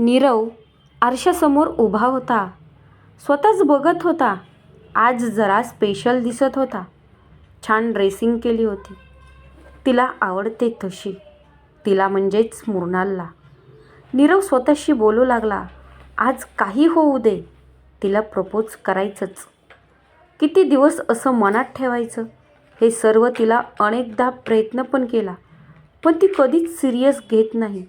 नीरव आरशासमोर उभा होता. स्वतःच बघत होता. आज जरा स्पेशल दिसत होता. छान ड्रेसिंग केली होती. तिला आवडते तशी. तिला म्हणजेच मृणालला नीरव स्वतःशी बोलू लागला. आज काही होऊ दे. तिला प्रपोज करायचंच. किती दिवस असं मनात ठेवायचं? हे सर्व तिला अनेकदा प्रयत्न पण केला. पण ती कधीच सिरियस घेत नाही.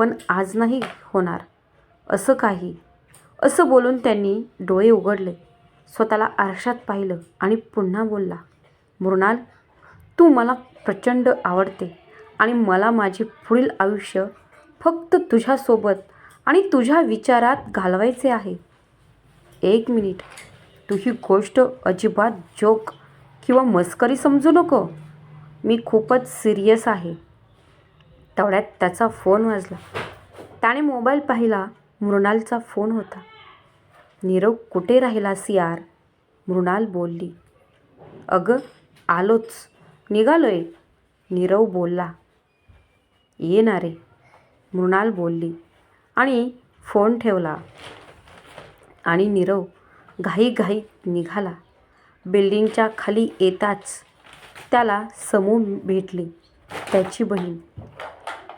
पण आज नाही होणार. असं काही. असं बोलून त्यांनी डोळे उघडले. स्वतःला आरशात पाहिलं आणि पुन्हा बोलला मृणाल तू मला प्रचंड आवडते आणि मला माझे पुढील आयुष्य फक्त तुझ्यासोबत आणि तुझ्या विचारात घालवायचे आहे. एक मिनिट. तू ही गोष्ट अजिबात जोक किंवा मस्करी समजू नको. मी खूपच सिरियस आहे. तेवढ्यात त्याचा फोन वाजला. त्याने मोबाईल पाहिला. मृणालचा फोन होता. नीरव कुठे राहिलास यार मृणाल बोलली. अगं आलोच. निघालोय. नीरव बोलला. ये ना रे मृणाल बोलली. आणि फोन ठेवला. आणि नीरव घाईघाईत निघाला. बिल्डिंगच्या खाली येताच त्याला समू भेटली. त्याची बहीण.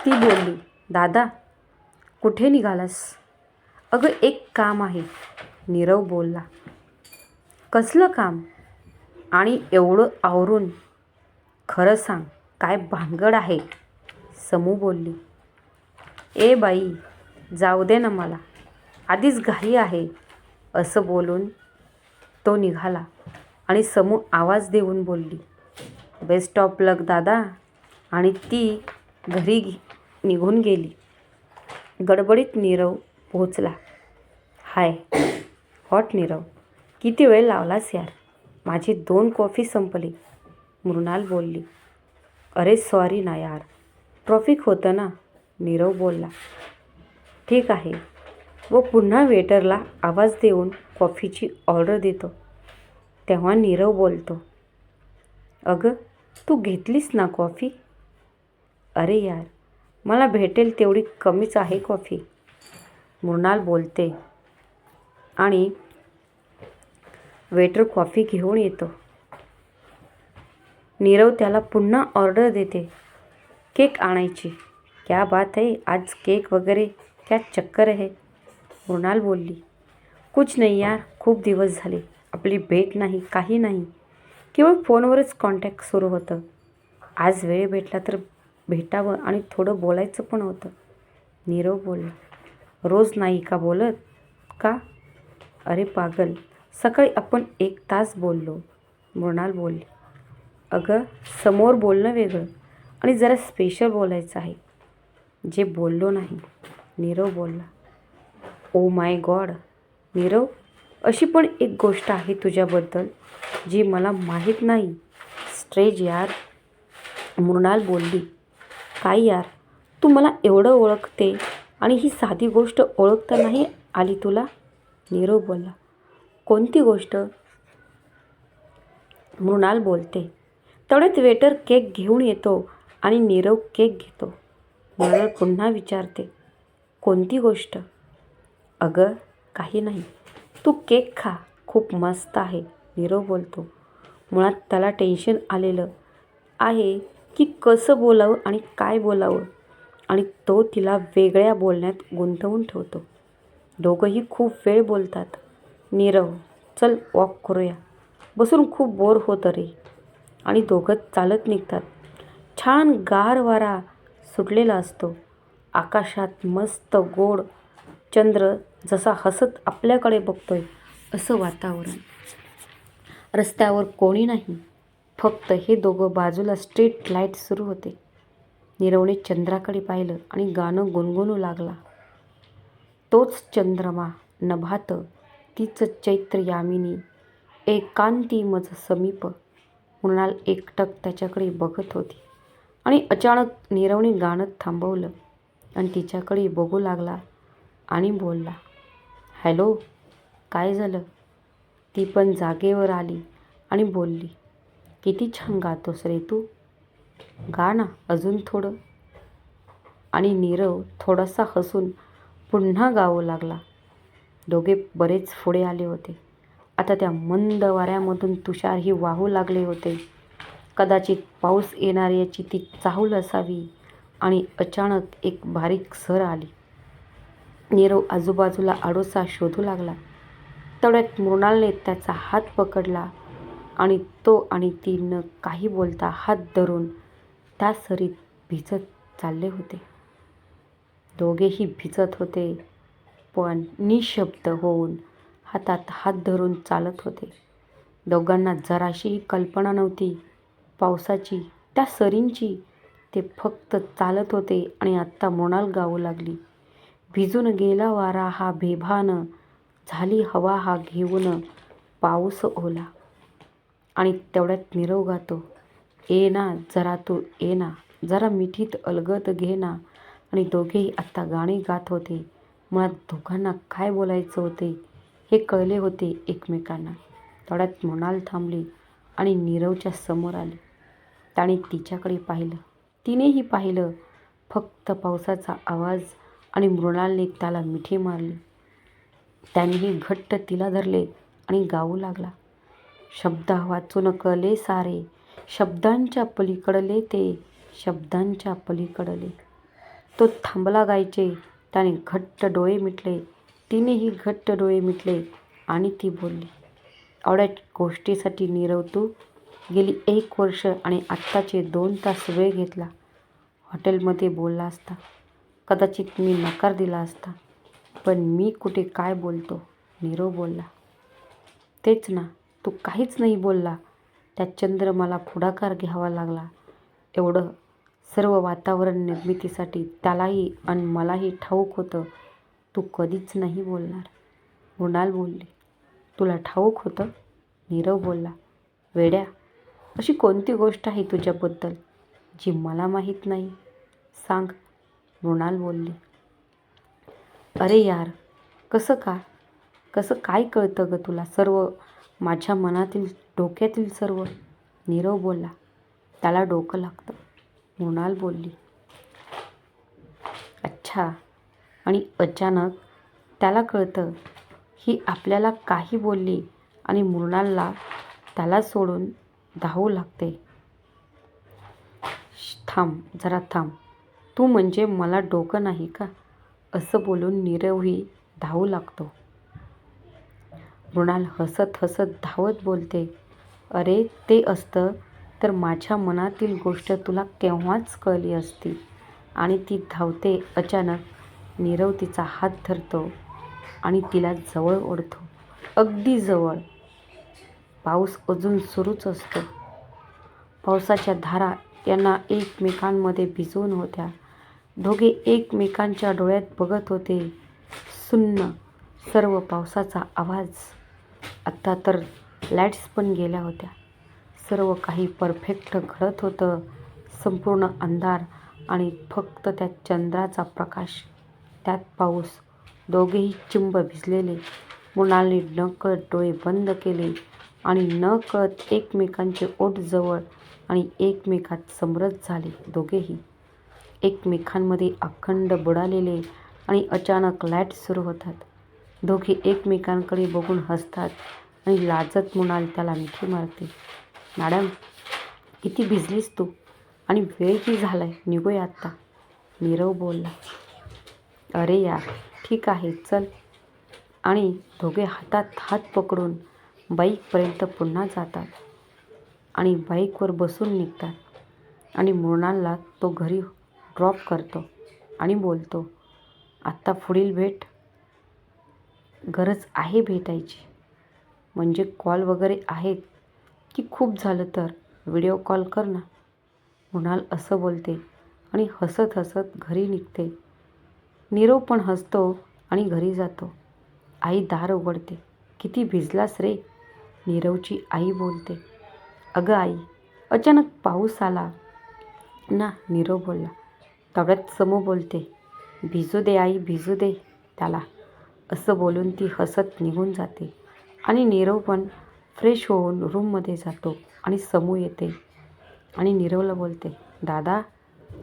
ती बोलली दादा कुठे निघालास? अगं एक काम आहे नीरव बोलला. कसलं काम? आणि एवढं आवरून खरं सांग काय भानगड आहे समू बोलली. ए बाई जाऊ दे ना मला आधीच घाई आहे असं बोलून तो निघाला आणि समू आवाज देऊन बोलली बेस्ट ऑफ लक दादा. आणि ती घरी निघून गेली. गडबडीत नीरव पोहोचला. हाय हॉट नीरव किती वेळ लावलास यार? माझी दोन कॉफी संपली. मृणाल बोलली. अरे सॉरी ना यार. ट्रॉफिक होतं ना? नीरव बोलला. ठीक आहे. व पुन्हा वेटरला आवाज देऊन कॉफीची ऑर्डर देतो. तेव्हा नीरव बोलतो. अगं तू घेतलीस ना कॉफी? अरे यार मला भेटेल तेवढी कमीच आहे कॉफी. मृणाल बोलते. आणि वेटर कॉफी घेऊन येतो. नीरव त्याला पुन्हा ऑर्डर देते. केक आणायची. क्या बात है आज केक वगैरे क्या चक्कर है. मृणाल बोलली. कुछ नाही यार खूप दिवस झाले. आपली भेट नाही काही नाही. केवळ फोनवरच कॉन्टॅक्ट सुरू होतं. आज वेळ भेटला तर भेटावं आणि थोडं बोलायचं पण होतं. नीरव बोलला रोज नाही का बोलत? का? अरे पागल सकाळी आपण एक तास बोललो. मृणाल बोलली अगं समोर बोलणं वेगळं आणि जरा स्पेशल बोलायचं आहे. जे बोललो नाही नीरव बोलला. ओ माय गॉड नीरव अशी पण एक गोष्ट आहे तुझ्याबद्दल जी मला माहीत नाही. स्ट्रेज यार मृणाल बोलली. काय यार? तू मला एवढं ओळखते आणि ही साधी गोष्ट ओळखता नाही आली तुला? नीरव बोलला. कोणती गोष्ट? मृणाल बोलते. तेवढ्यात वेटर केक घेऊन येतो आणि नीरव केक घेतो. मृणाल पुन्हा विचारते कोणती गोष्ट? अगं काही नाही. तू केक खा. खूप मस्त आहे नीरव बोलतो. मुळात त्याला टेन्शन आलेलं आहे की कसं बोलावं आणि काय बोलावं? आणि तो तिला वेगळ्या बोलण्यात गुंतवून ठेवतो. दोघंही खूप वेळ बोलतात. नीरव चल वॉक करूया. बसून खूप बोर होतं रे. आणि दोघं चालत निघतात. छान गार वारा सुटलेला असतो. आकाशात मस्त गोड चंद्र जसा हसत आपल्याकडे बघतोय असं वातावरण. रस्त्यावर कोणी नाही. फक्त हे दोघं बाजूला स्ट्रीट लाइट सुरू होते. नीरवने चंद्राकडे पाहिलं आणि गाणं गुणगुणू लागला. तोच चंद्रमा नभात तीच चैत्र यामिनी एकांती मज समीप मृणाल एकटक त्याच्याकडे बघत होती. आणि अचानक नीरवने गाणं थांबवलं आणि तिच्याकडे बघू लागला आणि बोलला हॅलो काय झालं? ती पण जागेवर आली आणि बोलली किती छान गातोस रे तू. गा ना अजून थोडं. आणि नीरव थोडासा हसून पुन्हा गावू लागला. दोघे बरेच पुढे आले होते. आता त्या मंद वाऱ्यामधून तुषारही वाहू लागले होते. कदाचित पाऊस येणार याची ती चाहूल असावी आणि अचानक एक बारीक सर आली. नीरव आजूबाजूला आडोसा शोधू लागला. तेवढ्यात मृणालने त्याचा हात पकडला. आणि तो आणि ती न काही बोलता हात धरून त्या सरीत भिजत चालले होते. दोघेही भिजत होते पण निशब्द होऊन हातात हात धरून चालत होते. दोघांना जराशीही कल्पना नव्हती. पावसाची त्या सरींची ते फक्त चालत होते आणि आत्ता मोणाल गाऊ लागली. भिजून गेला वारा हा भेभानं झाली हवा हा घेऊन पाऊस ओला. आणि तेवढ्यात निरव गातो. ये ना जरा तू ये ना जरा मिठीत अलगद घे ना. आणि दोघेही आत्ता गाणी गात होते. मुळात दोघांना काय बोलायचं होते हे कळले होते एकमेकांना. तेवढ्यात मृणाल थांबली आणि नीरवच्या समोर आली. त्याने तिच्याकडे पाहिलं. तिनेही पाहिलं. फक्त पावसाचा आवाज आणि मृणालने त्याला मिठी मारली. त्यानेही घट्ट तिला धरले आणि गाऊ लागला. शब्द वाचून कळले सारे. शब्दांच्या पलीकडले ते शब्दांच्या पलीकडले तो थांबला गायचे त्याने घट्ट डोळे मिटले. तिनेही घट्ट डोळे मिटले आणि ती बोलली एवढ्या गोष्टीसाठी नीरव तू. गेली एक वर्ष आणि आत्ताचे दोन तास वेळ घेतला. हॉटेलमध्ये बोलला असता. कदाचित मी नकार दिला असता. पण मी कुठे काय बोलतो? नीरव बोलला तेच ना. तू काहीच नाही बोलला. त्या चंद्रमाला पुढाकार घ्यावा लागला. एवढं सर्व वातावरण निर्मितीसाठी त्यालाही आणि मलाही ठाऊक होतं. तू कधीच नाही बोलणार. मृणाल बोलली. तुला ठाऊक होतं? नीरव बोलला. वेड्या अशी कोणती गोष्ट आहे तुझ्याबद्दल जी मला माहीत नाही? सांग. मृणाल बोलली. अरे यार कसं का? कसं काय कळतं ग तुला? सर्व माझ्या मनातील डोक्यातील सर्व नीरव बोलला. त्याला डोकं लागतं. मृणाल बोलली अच्छा. आणि अचानक त्याला कळतं ही आपल्याला काही बोलली आणि मृणालला त्याला सोडून धावू लागते. थांब जरा थांब. तू म्हणजे मला डोकं नाही का? असं बोलून नीरवही धावू लागतो. मृणाल हसत हसत धावत बोलते अरे ते असतं? तर माझ्या मनातील गोष्ट तुला केव्हाच कळली असती. आणि ती धावते अचानक. नीरव तिचा हात धरतो आणि तिला जवळ ओढतो. अगदी जवळ. पाऊस अजून सुरूच असतो. पावसाच्या धारा यांना एकमेकांमध्ये भिजवून होत्या. दोघे एकमेकांच्या डोळ्यात बघत होते. सुन्न सर्व पावसाचा आवाज. आत्ता तर लाईट्स पण गेल्या होत्या. सर्व काही परफेक्ट घडत होतं. संपूर्ण अंधार आणि फक्त त्या चंद्राचा प्रकाश. त्यात पाऊस. दोघेही चिंब भिजलेले. मृणालने नकळत डोळे बंद केले आणि न कळत एकमेकांचे ओठ जवळ आणि एकमेकात समरस झाले दोघेही. एकमेकांमध्ये अखंड बुडालेले आणि अचानक लाइट सुरू होतात. दोघे एकमेकांकडे बघून हसतात आणि लाजत मुणाल त्याला मिठी मारते. मॅडम किती भिजलीस तू आणि वेळही झाला आहे निघूया आत्ता नीरव बोलला. अरे यार ठीक आहे चल. आणि दोघे हातात हात पकडून बाईकपर्यंत पुन्हा जातात आणि बाईकवर बसून निघतात आणि मृणालला तो घरी ड्रॉप करतो आणि बोलतो आत्ता पुढील भेट गरज आहे भेटायची. म्हणजे कॉल वगैरे आहेत की खूप झालं तर? व्हिडिओ कॉल कर ना. कुणाल असं बोलते आणि हसत हसत घरी निघते. नीरव पण हसतो आणि घरी जातो. आई दार उघडते. किती भिजलास रे? नीरवची आई बोलते. अगं आई अचानक पाऊस आला. ना नीरव बोलला. तेवढ्यात समो बोलते. भिजू दे आई भिजू दे त्याला. असं बोलून ती हसत निघून जाते आणि नीरव पण फ्रेश होऊन रूममध्ये जातो आणि समू येते आणि नीरवला बोलते दादा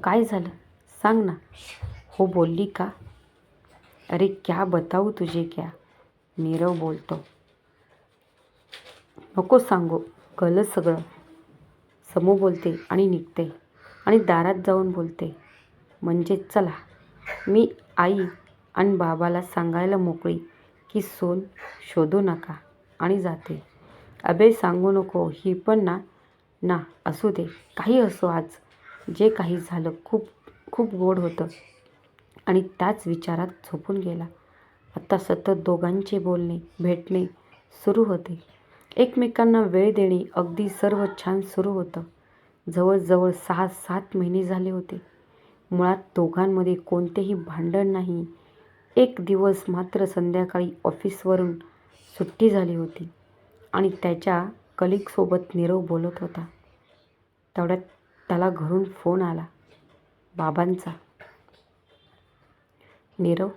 काय झालं? सांग ना. हो बोलली का? अरे क्या बताऊ तुझे क्या? नीरव बोलतो नको सांगू कळलं सगळं. समू बोलते आणि निघते आणि दारात जाऊन बोलते म्हणजे चला मी आई आणि बाबाला सांगायला मोकळी की सोन शोधू नका आणि जाते. अबे सांगू नको. ही पण ना ना असू दे. काही असो आज. जे काही झालं खूप खूप गोड होतं. आणि त्याच विचारात झोपून गेला. आत्ता सतत दोघांचे बोलणे भेटणे सुरू होते. एकमेकांना वेळ देणे अगदी सर्व छान सुरू होतं. जवळजवळ सहा सात महिने झाले होते. मुळात दोघांमध्ये कोणतेही भांडण नाही. एक दिवस मात्र संध्याकाळी ऑफिसवरून सुट्टी झाली होती आणि त्याच्या कलिगसोबत नीरव बोलत होता. तेवढ्यात त्याला घरून फोन आला बाबांचा. नीरव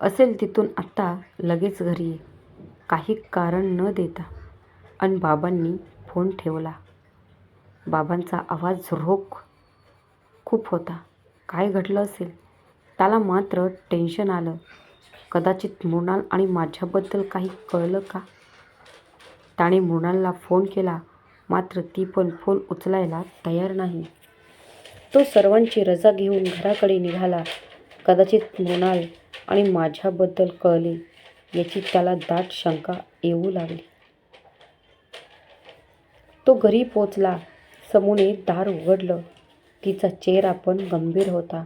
असेल तिथून आत्ता लगेच घरी ये. काही कारण न देता. आणि बाबांनी फोन ठेवला. बाबांचा आवाज रोख खूप होता. काय घडलं असेल? त्याला मात्र टेन्शन आलं. कदाचित मृणाल आणि माझ्याबद्दल काही कळलं का? त्याने मृणालला फोन केला. मात्र ती पण फोन उचलायला तयार नाही. तो सर्वांची रजा घेऊन घराकडे निघाला. कदाचित मृणाल आणि माझ्याबद्दल कळले याची त्याला दाट शंका येऊ लागली. तो घरी पोचला. समूने दार उघडलं. तिचा चेहरा पण गंभीर होता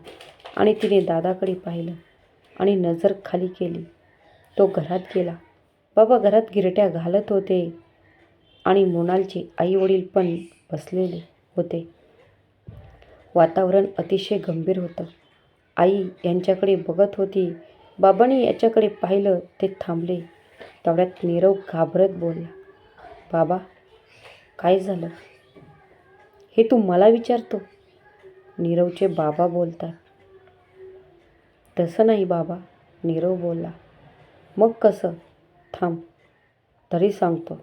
आणि तिने दादाकडे पाहिलं. आणि नजर खाली केली. तो घरात गेला. बाबा घरात गिरट्या घालत होते आणि मोनालचे आई वडील पण बसलेले होते. वातावरण अतिशय गंभीर होतं. आई यांच्याकडे बघत होती. बाबांनी याच्याकडे पाहिलं ते थांबले. तेवढ्यात नीरव घाबरत बोलला बाबा काय झालं? हे तू मला विचारतो? नीरवचे बाबा बोलतात तसं नाही बाबा नीरव बोलला. मग कसं? थांब तरी सांगतो.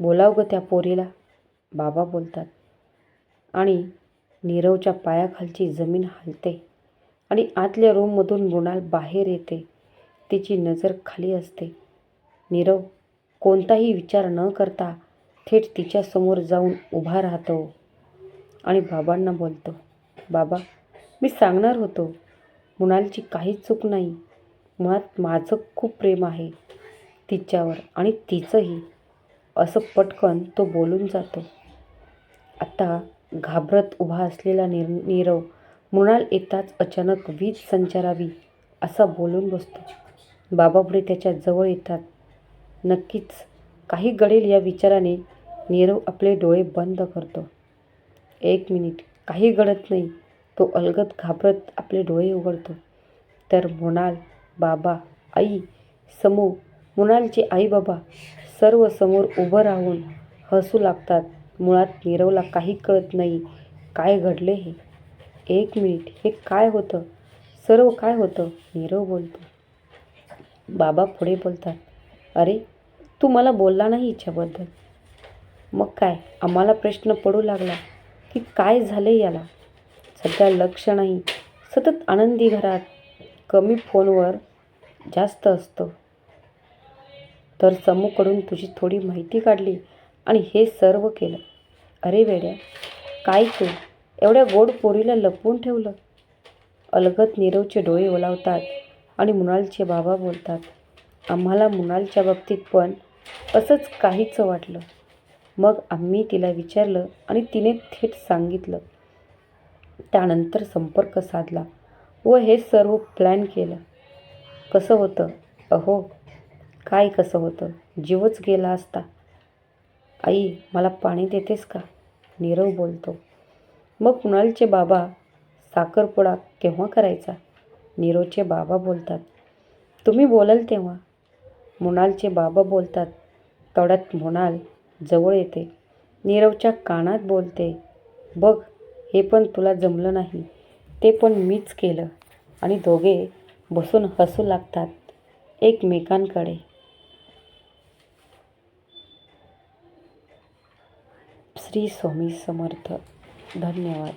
बोलाव गं त्या पोरीला बाबा बोलतात. आणि नीरवच्या पायाखालची जमीन हलते आणि आतल्या रूममधून मृणाल बाहेर येते. तिची नजर खाली असते. नीरव कोणताही विचार न करता थेट तिच्यासमोर जाऊन उभा राहतो आणि बाबांना बोलतो बाबा मी सांगणार होतो मृणालची काहीच चूक नाही. मुळात माझं खूप प्रेम आहे तिच्यावर आणि तिचंही. असं पटकन तो बोलून जातो. आता घाबरत उभा असलेला निर नीरव मृणाल येताच अचानक वीज संचारावी असा बोलून बसतो. बाबापुढे त्याच्याजवळ येतात. नक्कीच काही घडेल या विचाराने नीरव आपले डोळे बंद करतो. एक मिनिट काही घडत नाही. तो अलगद घाबरत आपले डोळे उघडतो. तर मृणाल बाबा आई समू. मृणालचे आई बाबा सर्व समोर उभं राहून हसू लागतात. मुळात नीरवला काही कळत नाही काय घडले हे. एक मिनिट हे काय होतं? सर्व काय होतं? नीरव बोलतो. बाबा पुढे बोलतात अरे तू मला बोलला नाही हिच्याबद्दल. मग काय? आम्हाला प्रश्न पडू लागला की काय झाले याला? सध्या लक्ष नाही. सतत आनंदी घरात कमी फोनवर जास्त असतो. तर समूकडून तुझी थोडी माहिती काढली आणि हे सर्व केलं. अरे वेड्या काय तू? एवढ्या गोड पोरीला लपवून ठेवलं? अलगत नीरवचे डोळे ओलावतात आणि मुणालचे बाबा बोलतात आम्हाला मुणालच्या बाबतीत पण असंच काहीच वाटलं. मग आम्ही तिला विचारलं आणि तिने थेट सांगितलं त्यानंतर संपर्क साधला व हे सर्व प्लॅन केलं. कसं होतं? अहो काय कसं होतं? जीवच गेला असता. आई मला पाणी देतेस का? नीरव बोलतो. मग कुणालचे बाबा साखरपुडा केव्हा करायचा? नीरवचे बाबा बोलतात. तुम्ही बोलाल तेव्हा. मृणालचे बाबा बोलतात. तेवढ्यात मृणाल जवळ येते. नीरवच्या कानात बोलते. बघ हे पण तुला जमलं नाही. ते पण मीच केलं. आणि दोघे बसून हसू लागतात एकमेकांकडे. श्री स्वामी समर्थ. धन्यवाद.